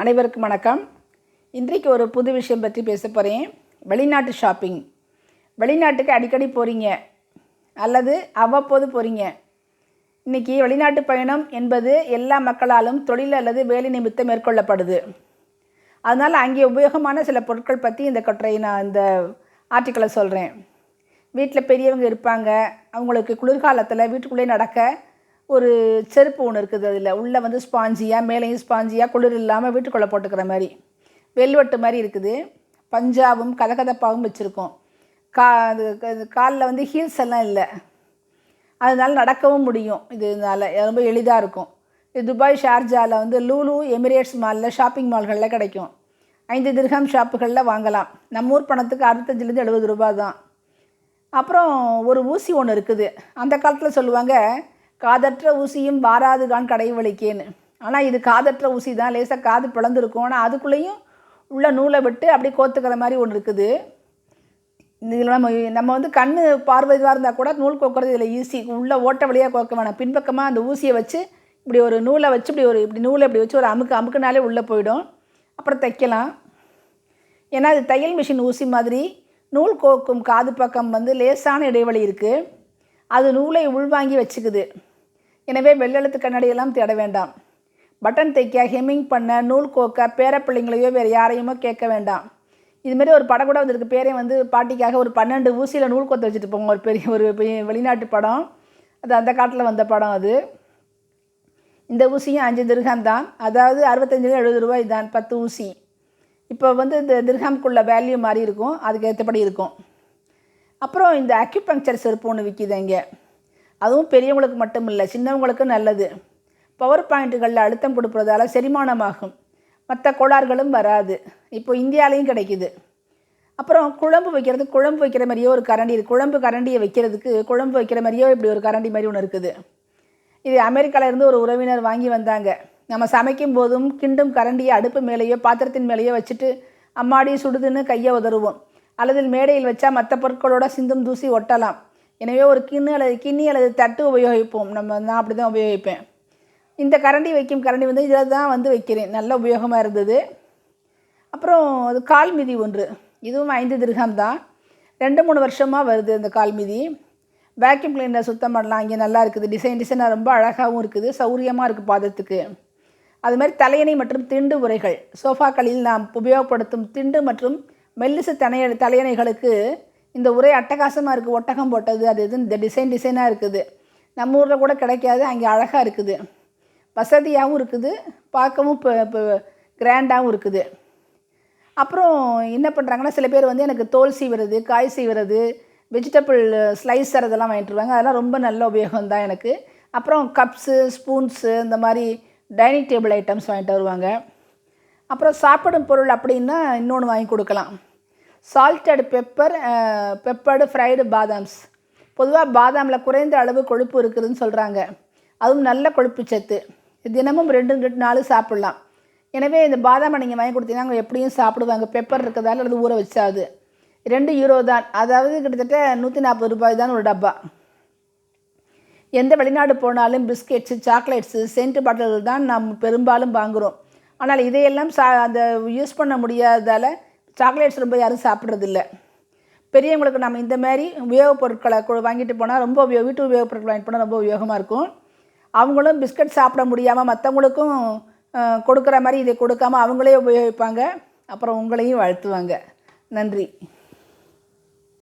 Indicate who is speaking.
Speaker 1: அனைவருக்கும் வணக்கம். இன்றைக்கு ஒரு புது விஷயம் பற்றி பேச போகிறேன் வெளிநாட்டு ஷாப்பிங். வெளிநாட்டுக்கு அடிக்கடி போகிறீங்க அல்லது அவ்வப்போது போகிறீங்க இன்றைக்கி வெளிநாட்டு பயணம் என்பது எல்லா மக்களாலும் தொழில் அல்லது வேலை நிமித்தம் மேற்கொள்ளப்படுது. அதனால் அங்கே உபயோகமான சில பொருட்கள் பற்றி இந்த கட்டுரை நான் இந்த ஆர்டிக்கலை சொல்கிறேன் வீட்டில் பெரியவங்க இருப்பாங்க. அவங்களுக்கு குளிர்காலத்தில் வீட்டுக்குள்ளே நடக்க ஒரு செருப்பு ஒன்று இருக்குது அதில். உள்ளே வந்து ஸ்பாஞ்சியாக மேலேயும் ஸ்பாஞ்சியாக குளிர் இல்லாமல் வீட்டுக்குள்ளே போட்டுக்கிற மாதிரி. வெல்வெட்டு மாதிரி இருக்குது. பஞ்சாவும் கதகதப்பாவும் வச்சுருக்கோம். கா அது காலில் வந்து ஹீல்ஸ் எல்லாம் இல்லை. அதனால நடக்கவும் முடியும் இதனால். ரொம்ப எளிதாக இருக்கும். இது துபாய் ஷார்ஜாவில் வந்து லூலு எமிரேட்ஸ் மாலில் ஷாப்பிங் மால்களில் கிடைக்கும். ஐந்து திர்கம் ஷாப்புகளில் வாங்கலாம். நம்ம ஊர் பணத்துக்கு அறுபத்தஞ்சிலேருந்து எழுபது ரூபா தான். அப்புறம் ஒரு ஊசி ஒன்று இருக்குது. அந்த காலத்தில் சொல்லுவாங்க காதற்ற ஊசியும் வாராதுகான் கடை வலிக்கேன்னு ஆனால் இது காதற்ற ஊசி தான் லேசாக காது பிளந்துருக்கும். ஆனால் அதுக்குள்ளேயும் உள்ள நூலை விட்டு அப்படியே கோத்துக்கிற மாதிரி ஒன்று இருக்குது. இதில் நம்ம நம்ம வந்து கண் பார்வை இதுவாக இருந்தால் கூட நூல் கோக்கிறது இதில் ஈஸி உள்ள ஓட்ட வழியாக கோக்க வேணாம். பின்பக்கமாக அந்த ஊசியை வச்சு இப்படி ஒரு நூலை வச்சு இப்படி ஒரு இப்படி நூலை இப்படி வச்சு ஒரு அமுக்கு அமுக்குனாலே உள்ளே போயிடும். அப்புறம் தைக்கலாம். ஏன்னா அது தையல் மிஷின் ஊசி மாதிரி நூல் கோக்கும் காது பக்கம் வந்து லேசான இடைவெளி இருக்குது அது நூலை உள்வாங்கி வச்சுக்குது. எனவே வெள்ளெழுத்து கண்ணாடியெல்லாம் தேட வேண்டாம். பட்டன் தைக்க ஹெம்மிங் பண்ண நூல் கோக்க பேரப்பிள்ளைங்களையோ வேறு யாரையுமோ கேட்க வேண்டாம். இதுமாரி ஒரு படம் கூட வந்திருக்கு. பேரே வந்து பாட்டிக்காக ஒரு பன்னெண்டு ஊசியில் நூல் கோத்து வச்சுட்டு போங்க ஒரு பெரிய ஒரு வெளிநாட்டு படம். அது அந்த காட்டில் வந்த படம் அது. இந்த ஊசியும் அஞ்சு திருகம் தான். அதாவது அறுபத்தஞ்சு எழுபது ரூபாய் தான் பத்து ஊசி. இப்போ வந்து இந்த திருஹாம்குள்ள வேல்யூ மாதிரி இருக்கும். அதுக்கு ஏற்றபடி இருக்கும். அப்புறம் இந்த அக்யூபங்க்சர் செருப்பு ஒன்று விற்கிது இங்கே. அதுவும் பெரியவங்களுக்கு மட்டும் இல்லை சின்னவங்களுக்கும் நல்லது பவர் பாயிண்ட்டுகளில் அழுத்தம் கொடுப்பதால செரிமானமாகும். மற்ற கோளாறுகளும் வராது. இப்போ இந்தியாலேயும் கிடைக்குது. அப்புறம் குழம்பு வைக்கிறது குழம்பு வைக்கிற மாதிரியே ஒரு கரண்டி இருக்குது குழம்பு கரண்டியை வைக்கிறதுக்கு குழம்பு வைக்கிற மாதிரியோ இப்படி ஒரு கரண்டி மாதிரி ஒன்று இருக்குது. இது அமெரிக்காவிலேருந்து ஒரு உறவினர் வாங்கி வந்தாங்க. நம்ம சமைக்கும் போதும் கிண்டும் கரண்டியை அடுப்பு மேலேயோ பாத்திரத்தின் மேலேயோ வச்சுட்டு அம்மாடி சுடுதுன்னு கையை உதறுவோம். அல்லது மேடையில் வச்சா மற்ற பொருட்களோட சிந்தும் தூசி ஒட்டலாம். எனவே ஒரு கிண்ணு அல்லது கிண்ணி அல்லது தட்டு உபயோகிப்போம். நம்ம நான் அப்படி தான் உபயோகிப்பேன். இந்த கரண்டி வைக்கும் கரண்டி வந்து இதில் தான் வந்து வைக்கிறேன். நல்ல உபயோகமாக இருந்தது. அப்புறம் அது கால் மிதி ஒன்று. இதுவும் ஐந்து திருகம் தான். ரெண்டு மூணு வருஷமாக வருது இந்த கால் மிதி. வேக்யூம் கிளீனர் சுத்தம் பண்ணலாம். இங்கே நல்லா இருக்குது. டிசைன் டிசைனாக ரொம்ப அழகாகவும் இருக்குது. சௌரியமாக இருக்குது பாதத்துக்கு. அது மாதிரி தலையணை மற்றும் திண்டு உரைகள். சோஃபாக்களில் நாம் உபயோகப்படுத்தும் திண்டு மற்றும் மெல்லிசு தனைய தலையணைகளுக்கு இந்த உரை அட்டகாசமாக இருக்குது ஒட்டகம் போட்டது அது இது இந்த டிசைன் டிசைனாக இருக்குது. நம்ம ஊரில் கூட கிடைக்காது அங்கே அழகாக இருக்குது. வசதியாகவும் இருக்குது பார்க்கவும் இப்போ இப்போ கிராண்டாகவும் இருக்குது. அப்புறம் என்ன பண்ணுறாங்கன்னா சில பேர் வந்து எனக்கு தோல் சீவுறது காய் சீவுறது வெஜிடபிள் ஸ்லைஸர் அதெல்லாம் வாங்கிட்டு வருவாங்க. அதெல்லாம் ரொம்ப நல்ல உபயோகம் தான் எனக்கு. அப்புறம் கப்ஸு ஸ்பூன்ஸு இந்த மாதிரி டைனிங் டேபிள் ஐட்டம்ஸ் வாங்கிட்டு வருவாங்க. அப்புறம் சாப்பிடும் பொருள் அப்படின்னா இன்னொன்று வாங்கி கொடுக்கலாம். சால்டட் பெப்பர் பெப்பர்டு ஃப்ரைடு பாதாம்ஸ் பொதுவாக பாதாமில் குறைந்த அளவு கொழுப்பு இருக்குதுன்னு சொல்கிறாங்க அதுவும் நல்ல கொழுப்பு சத்து. தினமும் ரெண்டு ரெண்டு நாள் சாப்பிட்லாம். எனவே இந்த பாதாமை நீங்கள் வாங்கி கொடுத்தீங்கன்னா அவங்க எப்படியும் சாப்பிடுவாங்க. பெப்பர் இருக்கிறதால அல்லது ஊற வச்சாது. ரெண்டு யூரோ தான். அதாவது கிட்டத்தட்ட நூற்றி நாற்பது ரூபாய் தான் ஒரு டப்பா. எந்த வெளிநாடு போனாலும் பிஸ்கெட்ஸு சாக்லேட்ஸு சென்ட் பாட்டில்கள் தான் நாம் பெரும்பாலும் வாங்குகிறோம் ஆனால் இதையெல்லாம் சா அந்த யூஸ் பண்ண முடியாததால் சாக்லேட்ஸ் ரொம்ப யாரும் சாப்பிட்றதில்ல. பெரியவங்களுக்கு நம்ம இந்த மாதிரி உபயோகப் பொருட்களை வாங்கிட்டு போனால் ரொம்ப உபயோக வீட்டு உபயோகப் பொருட்கள் வாங்கிட்டு போனால் ரொம்ப உபயோகமாக இருக்கும். அவங்களும் பிஸ்கட் சாப்பிட முடியாமல் மற்றவங்களுக்கும் கொடுக்குற மாதிரி இதை கொடுக்காம அவங்களே உபயோகிப்பாங்க. அப்புறம் உங்களையும் வாழ்த்துவாங்க. நன்றி.